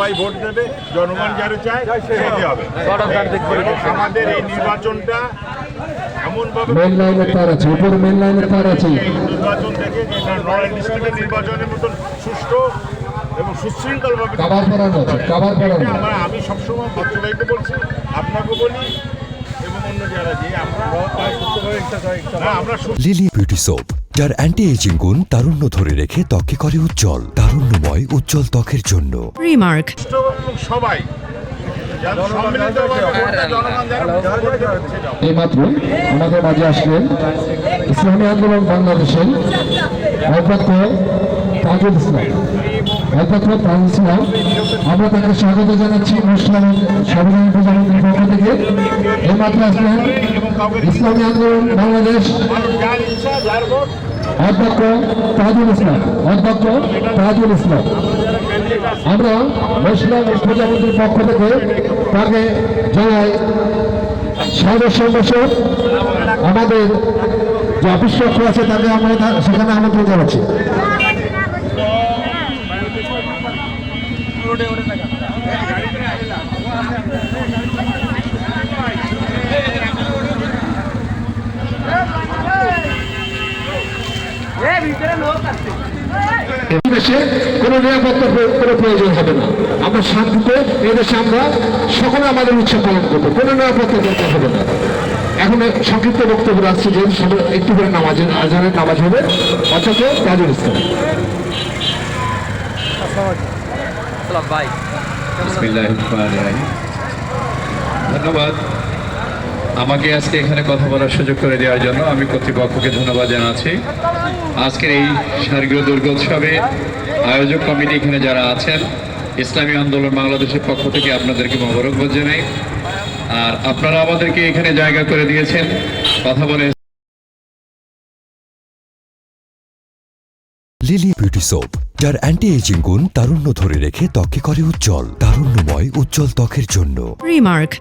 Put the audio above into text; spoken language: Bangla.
সবাই ভোট দেবে জনগণ যারা চায় সেটি হবে। আমাদের এই নির্বাচনটা এমনভাবে মেন লাইনের তার আছে উপর মেন লাইনের তার আছে। এই নির্বাচন থেকে নড়াইল ডিস্ট্রিক্টের নির্বাচনের মতন সুষ্ঠু এবং সুশৃঙ্খলভাবে কাবার পড়ানো আছে কাবার পড়ানো আমরা আমি সবসময় ভদ্রভাইকে বলছি আপনাকে বলি এবং অন্য যারা যে আমরা লিলি বিউটি সোপ যার অ্যান্টি এজিং গুণ তারুণ্য ধরে রেখে ত্বকে করে উজ্জ্বল তারুণ্যময় উজ্জ্বল ত্বকের জন্য. এবং সবাই। যারা সম্মিলিতভাবে ভোটটা জনগণ যারা ভোট দেবে সেটা এই মাত্র আমাদের মাঝে আসলেন ইসলামী আন্দোলন বাংলাদেশের অধ্যক্ষ তাজুল ইসলাম। অধ্যক্ষ তাজুল ইসলাম আমরা তাকে স্বাগত জানাচ্ছি। পক্ষ থেকে ইসলামী আন্দোলন, বাংলাদেশ। অধ্যক্ষ তাজুল ইসলাম, অধ্যক্ষ তাজুল ইসলাম। আমরা মুসলিম প্রজাতন্ত্রের পক্ষ থেকে তাকে জানাই বছর আমাদের যে আছে, তাকে আমরা সেখানে আমন্ত্রণ জানাচ্ছি। এই দেশে কোনো নিরাপত্তার কোনো প্রয়োজন হবে না। আমরা শান্তিতে এই দেশে আমরা সকলে আমাদের উৎসব পালন করব। কোনো নিরাপত্তার দরকার হবে না। এখন সংক্ষিপ্ত বক্তব্য রাখছি যে একটু করে নামাজের আজানের নামাজ হবে অথচ তাজুল ইসলাম ধন্যবাদ। আমাকে আজকে এখানে কথা বলার সুযোগ করে দেওয়ার জন্য আমি কর্তৃপক্ষকে ধন্যবাদ জানাচ্ছি আজকের এই শারগীয় দুর্গোৎসবে আয়োজক কমিটি এখানে যারা আছেন ইসলামী আন্দোলন বাংলাদেশের পক্ষ থেকে আপনাদেরকে মোবারকবাদ জানাই আর আপনারা আমাদেরকে এখানে জায়গা করে দিয়েছেন কথা বলে লিলি বিউটি সোপ যার অ্যান্টি এজিং গুণ তারুণ্য ধরে রেখে ত্বকে করে উজ্জ্বল তারুণ্যময় উজ্জ্বল ত্বকের জন্য Remark.